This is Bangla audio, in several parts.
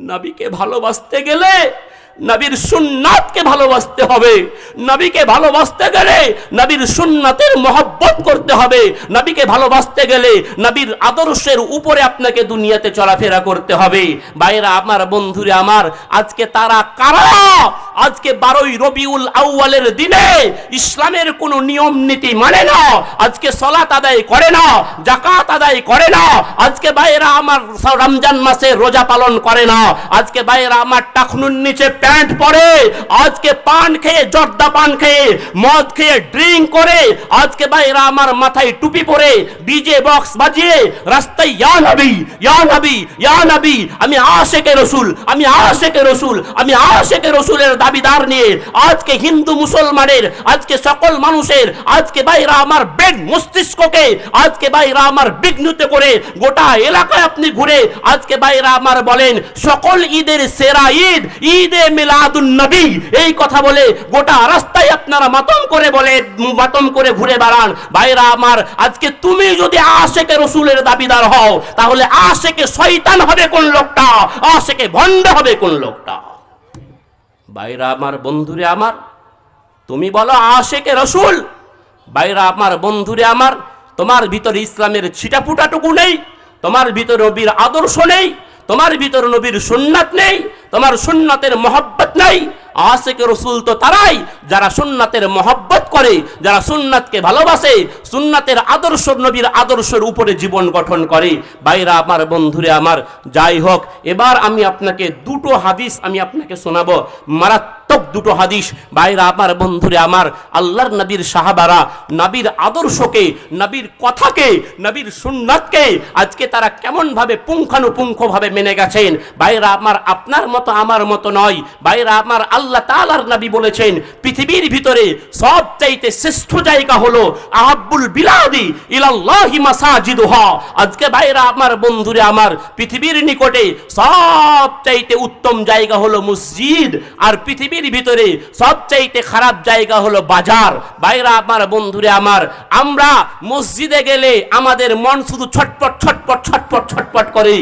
নবীকে ভালোবাসতে গেলে নবীর সুন্নাতকে ভালোবাসতে হবে। নবীকে ভালোবাসতে গেলে নবীর সুন্নাতের মহব্বত করতে হবে। নবীকে ভালোবাসতে গেলে নবীর আদর্শের উপরে আপনাকে দুনিয়াতে চলাফেরা করতে হবে। বাইরা আমার বন্ধুরে, আমার আজকে তারা কারা? আজকে বারোই রবিউল আউয়ালের দিনে ইসলামের কোনো নিয়ম নীতি মানে না। আজকে সলাত আদায় করে না জাকাত আদায় করে না। আজকে বাইরা আমার রমজান মাসে রোজা পালন করে না। আজকে বাইরা আমার টাকনুর নিচে প্যান্ট পরে। আজকে পান খেয়ে, জর্দা পান খেয়ে, মদ খেয়ে, ড্রিঙ্ক করে। আজকে বাইরা আমার মাথায় টুপি পরে, ডিজে বক্স বাজিয়ে রাস্তায়, ইয়া নবী ইয়া নবী ইয়া নবী, আমি আশেকে রসুল, আমি আশেকে রসুল, আমি আশেকে রসুলের দাবিদার নিয়ে আজকে হিন্দু মুসলমানের, আজকে সকল মানুষের, আজকে বাইরা আমার বেগ মস্তিষ্ককে, আজকে বাইরা আমার বিঘ্নিত করে গোটা এলাকায় আপনি ঘুরে আজকে বাইরা আমার বলেন, সকল ঈদের সেরা ঈদ, ঈদে মিলাদুন নবী। এই কথা বলে গোটা রাস্তায় আপনারা মাতম করে বলে, মাতম করে ঘুরে বেড়ান। বাইরা আমার, আজকে তুমি যদি আশেকে রসুলের দাবিদার হও, তাহলে আশেকে শয়তান হবে কোন লোকটা? আশেকে ভণ্ড হবে কোন লোকটা? বাইরা আমার বন্ধুরে আমার, তুমি বলো আশেকে রসুল, বাইরা আমার বন্ধুরে আমার, তোমার ভিতরে ইসলামের ছিটাফুটাটুকু নেই, তোমার ভিতরে নবীর আদর্শ নেই, তোমার ভিতরে নবীর সুন্নাত নেই, তোমার সুন্নাতের মহব্বত নেই আশেকে রসুল তো তারাই যারা সুন্নাতের মহব্বত করে, যারা সুন্নাতকে ভালোবাসে, সুন্নাতের আদর্শ নবীর আদর্শের উপরে জীবন গঠন করে। বাইরা আমার, বন্ধুরে আমার, যাই হোক, এবার আমি আপনাকে দুটো হাদিস আমি আপনাকে শোনাবো। মারাত্মক দুটো হাদিস বাইরা আমার বন্ধুরে, আমার আল্লাহর নবীর সাহাবারা, নবীর আদর্শকে, নবীর কথাকে, নবীর সুন্নাতকে আজকে তারা কেমনভাবে পুঙ্খানুপুঙ্খভাবে মেনে গেছেন? বাইরা আমার আপনার মতো, আমার মতো নয়। বাইরা আমার আল্লাহ তাআলার নবী বলেছেন, পৃথিবীর ভিতরে সব চাইতে শ্রেষ্ঠ জায়গা হলো আহাব্বুল বিলাদি ইলাল্লাহি মাসাজিদুহা। আজকে বাইরা আমার বন্ধুরে, আমার পৃথিবীর নিকটে সব চাইতে উত্তম জায়গা হলো মসজিদ। আর পৃথিবীর ভিতরে সব চাইতে খারাপ জায়গা হলো বাজার। বাইরা আমার বন্ধুরে, আমার, আমরা মসজিদে গেলে আমাদের মন শুধু ছটপট ছটপট ছটপট ছটপট করে।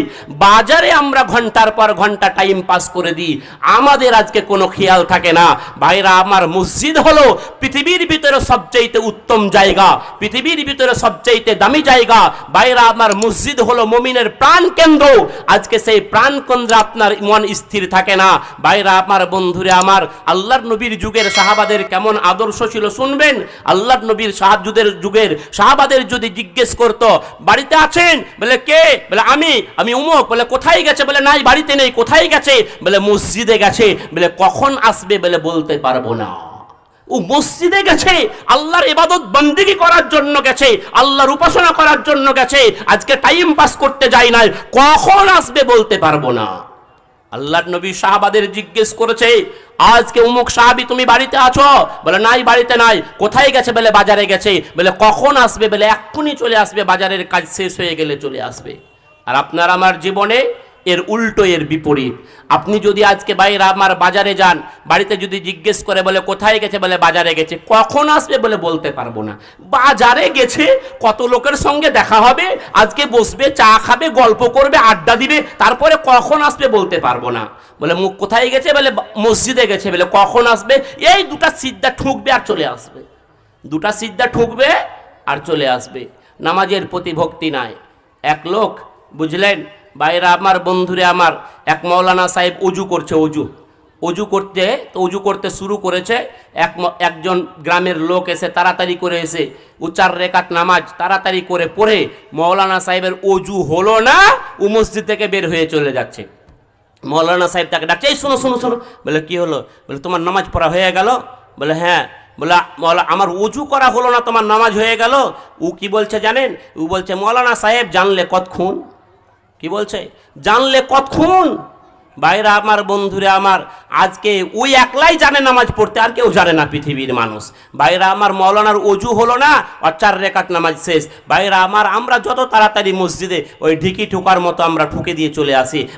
বাজারে আমরা ঘণ্টার পর ঘণ্টা টাইম পাস করে দিই। আমাদের আজকে কোনো খেয়াল থাকে না। ভাইরা, আমার মসজিদ হলো পৃথিবীর ভিতরে সবচাইতে উত্তম জায়গা। পৃথিবীর ভিতরে সবচাইতে দামি জায়গা। বাইরা আমার মসজিদ হলো মমিনের প্রাণ কেন্দ্র। আজকে সেই প্রাণ কেন্দ্রে আপনার মন স্থির থাকে না। বাইরা আমার বন্ধুরে, আমার আল্লাহর নবীর যুগের সাহাবাদের কেমন আদর্শ ছিল শুনবেন? আল্লাহর নবীর সাহায্যদের যুগের সাহাবাদের যদি জিজ্ঞেস করত, বাড়িতে আছেন? বলে, কে? বলে, আমি। আমি উমক? বলে, কোথায় গেছে? বলে, নাই, বাড়িতে নেই। কোথায় গেছে? বলে, মসজিদে গেছে। বলে, কখন আসবে? বলে, বলতে পারব না। ও, মসজিদে গেছে। আল্লাহর ইবাদত বন্দিগি করার জন্য গেছে। আল্লাহর উপাসনা করার জন্য গেছে। আজকে টাইম পাস করতে যাই নাই। কখন আসবে বলতে পারব না। আল্লাহর নবী সাহাবাদের জিজ্ঞেস করেছে, আজকে উমুক সাহাবি তুমি বাড়িতে আছো? বলে, নাই, বাড়িতে নাই। কোথায় গেছে? বলে, বাজারে গেছে। বলে, কখন আসবে? বলে, এক্ষুনি চলে আসবে। বাজারের কাজ শেষ হয়ে গেলে চলে আসবে। আর আপনার আমার জীবনে এর উল্টো এর বিপরীত। আপনি যদি আজকে বাইরে আমার বাজারে যান, বাড়িতে যদি জিজ্ঞেস করে বলে, কোথায় গেছে? বলে, বাজারে গেছে। কখন আসবে বলে বলতে পারব না। বাজারে গেছে, কত লোকের সঙ্গে দেখা হবে, আজকে বসবে, চা খাবে, গল্প করবে, আড্ডা দিবে, তারপরে কখন আসবে বলতে পারব না। বলে, মুখ কোথায় গেছে? বলে, মসজিদে গেছে। বলে, কখন আসবে? এই দুটা সিদ্ধা ঠুকবে আর চলে আসবে। দুটা সিদ্ধা ঠুকবে আর চলে আসবে। নামাজের প্রতি ভক্তি নাই। এক লোক, বুঝলেন? বাইরা আমার, বন্ধুরে আমার, এক মৌলানা সাহেব উজু করছে, উজু। উজু করতে তো উজু করতে শুরু করেছে, এক একজন গ্রামের লোক এসে তাড়াতাড়ি করে এসে উচার রেখাত নামাজ তাড়াতাড়ি করে পড়ে মৌলানা সাহেবের অজু হলো না, ও মসজিদ থেকে বের হয়ে চলে যাচ্ছে। মৌলানা সাহেব তাকে ডাকছে, এই শোনো শোনো শোনো। বলে, কী হলো? বলে, তোমার নামাজ পড়া হয়ে গেল? বলে হ্যাঁ। বলে, মৌলা, আমার উজু করা হলো না, তোমার নামাজ হয়ে গেল? ও কি বলছে জানেন? ও বলছে, মৌলানা সাহেব জানলে কতক্ষণ? কি বলছে? জানলে কতক্ষণ? বাইরে আমার, বন্ধুরা আমার, আজকে ওই একলাই জানে নামাজ পড়তে, আর কেউ জানে না পৃথিবীর মানুষ। বাইরে আমার, মৌলানার অজু হলো না, আর চার রেখাত নামাজ শেষ। বাইরে আমার, আমরা যত তাড়াতাড়ি মসজিদে ওই ঢিকি ঠুকার মতো আমরা ঠুকে দিয়ে চলে আসি।